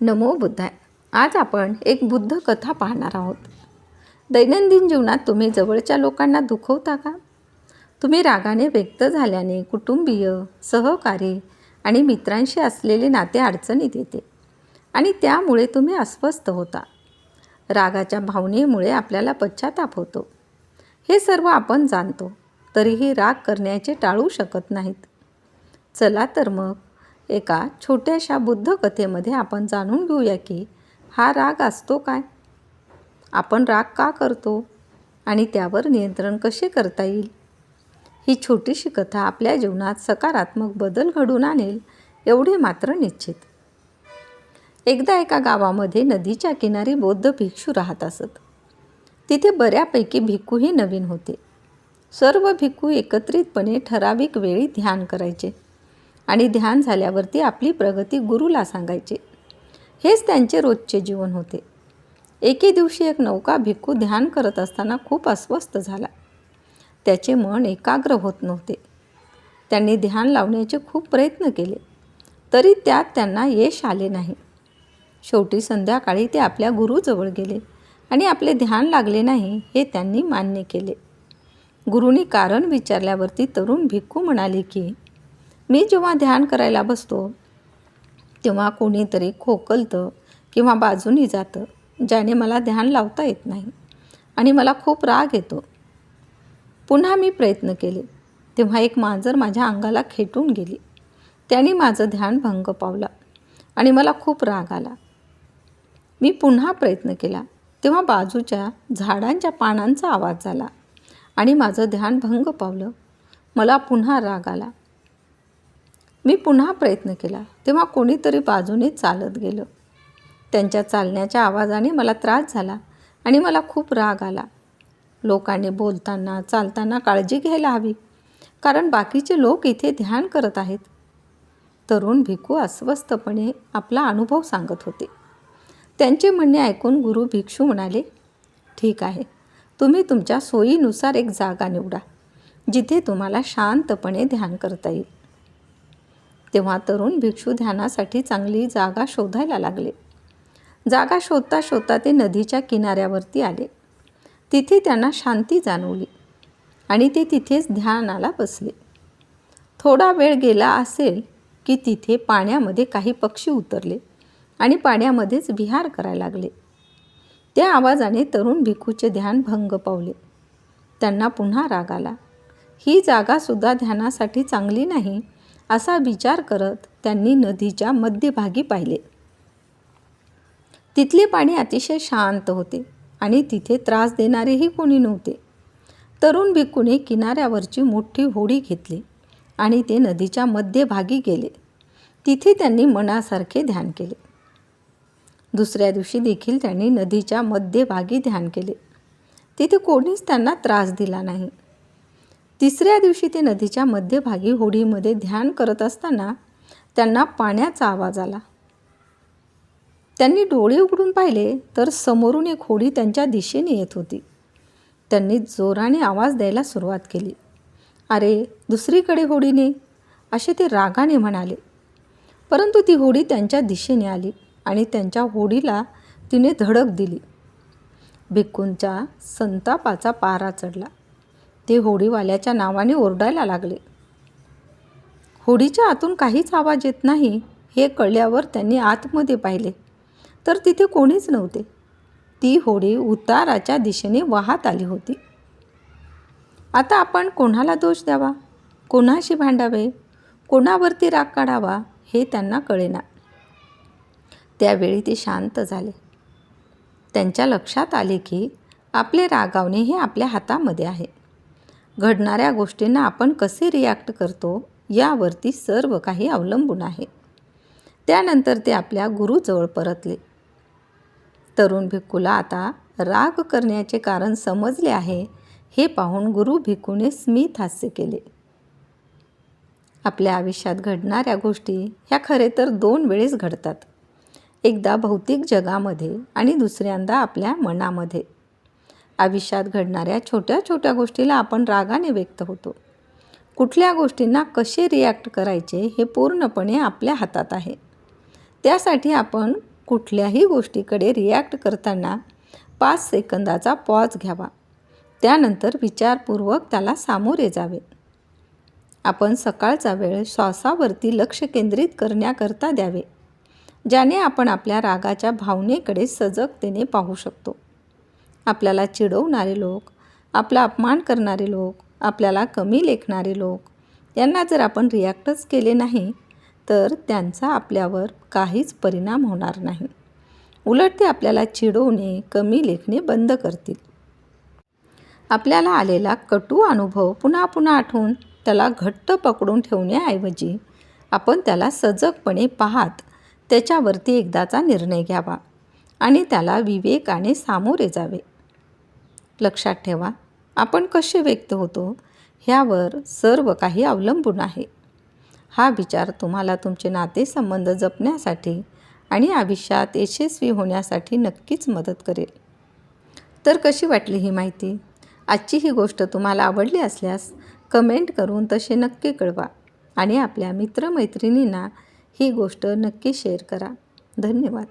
नमो बुद्धाय. आज आपण एक बुद्ध कथा पाहणार आहोत. दैनंदिन जीवनात तुम्ही जवळच्या लोकांना दुखवता का? तुम्ही रागाने व्यक्त झाल्याने कुटुंबीय सहकारी आणि मित्रांशी असलेले नाते अडचणीत येते आणि त्यामुळे तुम्ही अस्वस्थ होता. रागाच्या भावनेमुळे आपल्याला पश्चाताप होतो. हे सर्व आपण जाणतो तरीही राग करण्याचे टाळू शकत नाहीत. चला तर मग एका छोट्याशा बुद्ध कथेमध्ये आपण जाणून घेऊया की हा राग असतो काय? आपण राग का करतो आणि त्यावर नियंत्रण कसे करता येईल? ही छोटीशी कथा आपल्या जीवनात सकारात्मक बदल घडून आणेल एवढे मात्र निश्चित. एकदा एका गावामध्ये नदीच्या किनारी बौद्ध भिक्षू राहत असत. तिथे बऱ्यापैकी भिक्खूही नवीन होते. सर्व भिक्खू एकत्रितपणे ठराविक वेळी ध्यान करायचे. आणि ध्यान झाल्यावरती आपली प्रगती गुरुला सांगायचे. हेच त्यांचे रोजचे जीवन होते. एके दिवशी एक नौका भिक्खू ध्यान करत असताना खूप अस्वस्थ झाला. त्याचे मन एकाग्र होत नव्हते. त्यांनी ध्यान लावण्याचे खूप प्रयत्न केले तरी त्यात त्यांना यश आले नाही. शेवटी संध्याकाळी ते आपल्या गुरुजवळ गेले आणि आपले ध्यान लागले नाही हे त्यांनी मान्य केले. गुरुनी कारण विचारल्यावरती तरुण भिक्खू म्हणाले की मी जेव्हा ध्यान करायला बसतो तेव्हा कोणीतरी खोकलतं किंवा बाजूनी जातं ज्याने मला ध्यान लावता येत नाही आणि मला खूप राग येतो. पुन्हा मी प्रयत्न केले. तेव्हा एक मांजर माझ्या अंगाला खेटून गेली. त्याने माझं ध्यान भंग पावला आणि मला खूप राग आला. मी पुन्हा प्रयत्न केला. तेव्हा बाजूच्या झाडांच्या पानांचा आवाज झाला आणि माझं ध्यान भंग पावलं. मला पुन्हा राग आला. मी पुन्हा प्रयत्न केला तेव्हा कोणीतरी बाजूने चालत गेलं. त्यांच्या चालण्याच्या आवाजाने मला त्रास झाला आणि मला खूप राग आला. लोकांनी बोलताना चालताना काळजी घ्यायला हवी कारण बाकीचे लोक इथे ध्यान करत आहेत. तरुण भिक्खू अस्वस्थपणे आपला अनुभव सांगत होते. त्यांचे म्हणणे ऐकून गुरु भिक्षू म्हणाले ठीक आहे तुम्ही तुमच्या सोयीनुसार एक जागा निवडा जिथे तुम्हाला शांतपणे ध्यान करता येईल. तेव्हा तरुण भिक्षू ध्यानासाठी चांगली जागा शोधायला लागले. जागा शोधता शोधता ते नदीच्या किनाऱ्यावरती आले. तिथे त्यांना शांती जाणवली आणि ते तिथेच ध्यानाला बसले. थोडा वेळ गेला असेल की तिथे पाण्यामध्ये काही पक्षी उतरले आणि पाण्यामध्येच विहार करायला लागले. त्या आवाजाने तरुण भिक्खूचे ध्यान भंग पावले. त्यांना पुन्हा राग आला. ही जागासुद्धा ध्यानासाठी चांगली नाही असा विचार करत त्यांनी नदीच्या मध्यभागी पाहिले. तिथले पाणी अतिशय शांत होते आणि तिथे त्रास देणारेही कोणी नव्हते. तरुण भिक्खूने किनाऱ्यावरची मोठी होडी घेतली आणि ते नदीच्या मध्यभागी गेले. तिथे त्यांनी मनासारखे ध्यान केले. दुसऱ्या दिवशी देखील त्यांनी नदीच्या मध्यभागी ध्यान केले. तिथे कोणीच त्यांना त्रास दिला नाही. तिसऱ्या दिवशी ते नदीच्या मध्यभागी होडीमध्ये ध्यान करत असताना त्यांना पाण्याचा आवाज आला. त्यांनी डोळे उघडून पाहिले तर समोरून एक होडी त्यांच्या दिशेने येत होती. त्यांनी जोराने आवाज द्यायला सुरुवात केली. अरे दुसरीकडे होडीने असे ते रागाने म्हणाले. परंतु ती होडी त्यांच्या दिशेने आली आणि त्यांच्या होडीला तिने धडक दिली. भिक्कूंच्या संतापाचा पारा चढला. ते होडीवाल्याच्या नावाने ओरडायला लागले. होडीच्या आतून काहीच आवाज येत नाही हे कळल्यावर त्यांनी आतमध्ये पाहिले. तर तिथे कोणीच नव्हते. ती होडी उताराच्या दिशेने वाहत आली होती. आता आपण कोणाला दोष द्यावा? कोणाशी भांडावे? कोणावरती राग काढावा? हे त्यांना कळेना. त्यावेळी ते शांत झाले. त्यांच्या लक्षात आले की आपले रागावणे हे आपल्या हातामध्ये आहे. घडणाऱ्या गोष्टींना आपण कसे रिॲक्ट करतो यावरती सर्व काही अवलंबून आहे. त्यानंतर ते आपल्या गुरुजवळ परतले. तरुण भिक्खूला आता राग करण्याचे कारण समजले आहे हे पाहून गुरु भिक्खूने स्मित हास्य केले. आपल्या आयुष्यात घडणाऱ्या गोष्टी ह्या खरे तर दोन वेळेस घडतात. एकदा भौतिक जगामध्ये आणि दुसऱ्यांदा आपल्या मनामध्ये. आयुष्यात घडणाऱ्या छोट्या छोट्या गोष्टीला आपण रागाने व्यक्त होतो. कुठल्या गोष्टींना कसे रिॲक्ट करायचे हे पूर्णपणे आपल्या हातात आहे. त्यासाठी आपण कुठल्याही गोष्टीकडे रिॲक्ट करताना पाच सेकंदाचा पॉज घ्यावा. त्यानंतर विचारपूर्वक त्याला सामोरे जावे. आपण सकाळचा वेळ श्वासावरती लक्ष केंद्रित करण्याकरता द्यावे ज्याने आपण आपल्या रागाच्या भावनेकडे सजगतेने पाहू शकतो. आपल्याला चिडवणारे लोक आपला अपमान करणारे लोक आपल्याला कमी लेखणारे लोक यांना जर आपण रिॲक्टच केले नाही तर त्यांचा आपल्यावर काहीच परिणाम होणार नाही. उलट ते आपल्याला चिडवणे कमी लेखणे बंद करतील. आपल्याला आलेला कटू अनुभव पुन्हा पुन्हा आठवून त्याला घट्ट पकडून ठेवण्याऐवजी आपण त्याला सजगपणे पाहत त्याच्यावरती एकदाचा निर्णय घ्यावा आणि त्याला विवेकाने सामोरे जावे. लक्षात ठेवा आपण कसे व्यक्त होतो ह्यावर सर्व काही अवलंबून आहे. हा विचार तुम्हाला तुमचे नातेसंबंध जपण्यासाठी आणि आयुष्यात यशस्वी होण्यासाठी नक्कीच मदत करेल. तर कशी वाटली ही माहिती? आजची ही गोष्ट तुम्हाला आवडली असल्यास कमेंट करून तसे नक्की कळवा आणि आपल्या मित्रमैत्रिणींना ही गोष्ट नक्की शेअर करा. धन्यवाद.